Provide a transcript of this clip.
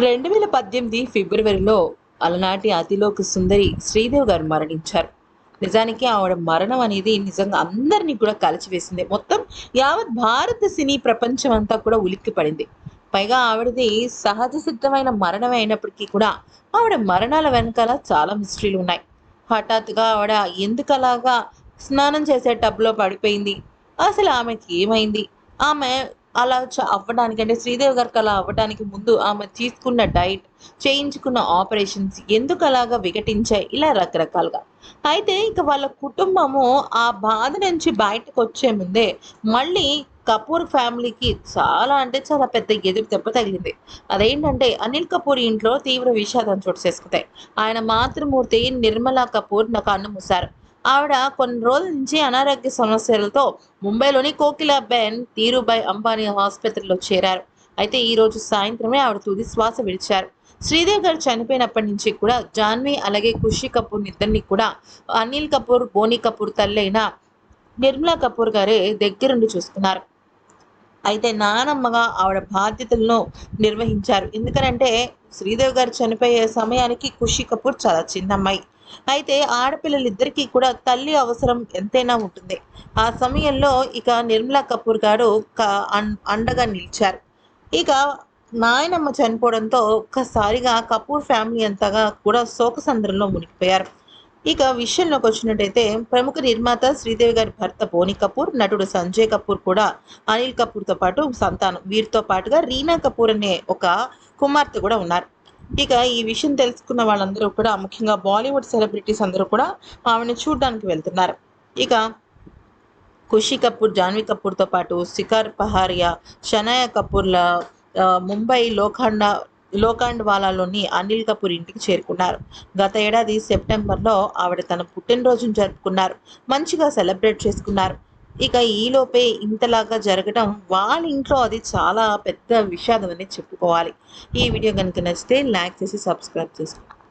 రెండు వేల పద్దెనిమిది ఫిబ్రవరిలో అలనాటి అతిలోక సుందరి శ్రీదేవి గారు మరణించారు. నిజానికి ఆవిడ మరణం అనేది నిజంగా అందరినీ కూడా కలిచివేసింది మొత్తం యావత్ భారత సినీ ప్రపంచం అంతా కూడా ఉలిక్కి పడింది పైగా ఆవిడది సహజ సిద్ధమైన మరణం అయినప్పటికీ కూడా ఆవిడ మరణాల వెనకాల చాలా మిస్టరీలు ఉన్నాయి. హఠాత్తుగా ఆవిడ ఎందుకలాగా స్నానం చేసే టబ్లో పడిపోయింది? అసలు ఆమెకి ఏమైంది? ఆమె అలా అవ్వడానికి అంటే శ్రీదేవి గారికి అలా అవ్వడానికి ముందు ఆమె తీసుకున్న డైట్ చేయించుకున్న ఆపరేషన్స్ ఎందుకు అలాగా వికటించాయి? ఇలా రకరకాలుగా. అయితే ఇక వాళ్ళ కుటుంబము ఆ బాధ నుంచి బయటకు వచ్చే ముందే మళ్ళీ కపూర్ ఫ్యామిలీకి చాలా అంటే చాలా పెద్ద ఎదురు దెబ్బ తగిలింది. అదేంటంటే అనిల్ కపూర్ ఇంట్లో తీవ్ర విషాదం చోటు చేసుకుంటాయి. ఆయన మాతృమూర్తి నిర్మలా కపూర్ నాకు కన్ను మూశారు. ఆవిడ కొన్ని రోజుల నుంచి అనారోగ్య సమస్యలతో ముంబైలోని కోకిలాబెన్ ధీరుభాయ్ అంబానీ ఆసుపత్రిలో చేరారు. అయితే ఈ రోజు సాయంత్రమే ఆవిడ తుది శ్వాస విడిచారు. శ్రీదేవి గారు చనిపోయినప్పటి నుంచి కూడా జాన్వి అలాగే ఖుషి కపూర్ ఇద్దరిని కూడా అనిల్ కపూర్ బోనీ కపూర్ తల్లైన నిర్మలా కపూర్ గారే దగ్గరుండి చూసుకున్నారు అయితే నానమ్మగా ఆవిడ బాధ్యతలను నిర్వహించారు. ఎందుకనంటే శ్రీదేవి గారు చనిపోయే సమయానికి ఖుషి కపూర్ చాలా చిన్న అమ్మాయి అయితే ఆడపిల్లలిద్దరికీ కూడా తల్లి అవసరం ఎంతైనా ఉంటుంది. ఆ సమయంలో ఇక నిర్మలా కపూర్ గారు అండగా నిలిచారు. ఇక నాయనమ్మ చనిపోవడంతో ఒక్కసారిగా కపూర్ ఫ్యామిలీ అంతగా కూడా శోకసంద్రంలో మునిగిపోయారు. ఇక విషయంలోకి వచ్చినట్టయితే ప్రముఖ నిర్మాత శ్రీదేవి గారి భర్త బోని కపూర్ నటుడు సంజయ్ కపూర్ కూడా అనిల్ కపూర్తో పాటు సంతానం. వీరితో పాటుగా రీనా కపూర్ అనే ఒక కుమార్తె కూడా ఉన్నారు. ఇక ఈ విషయం తెలుసుకున్న వాళ్ళందరూ కూడా ముఖ్యంగా బాలీవుడ్ సెలబ్రిటీస్ అందరూ కూడా ఆమెను చూడడానికి వెళ్తున్నారు. ఇక ఖుషి కపూర్ జాన్వీ కపూర్తో పాటు శిఖర్ పహారియా షనాయా కపూర్ల ముంబై లోఖండ లోకాండ్వాలాలోని అనిల్ కపూర్ ఇంటికి చేరుకున్నారు. గత ఏడాది సెప్టెంబర్లో ఆవిడ తన పుట్టినరోజును జరుపుకున్నారు. మంచిగా సెలబ్రేట్ చేసుకున్నారు. ఇక ఈలోపే ఇంతలాగా జరగడం వాళ్ళ ఇంట్లో అది చాలా పెద్ద విషాదం అని చెప్పుకోవాలి. ఈ వీడియో కనుక నచ్చితే లైక్ చేసి సబ్స్క్రైబ్ చేసుకోండి.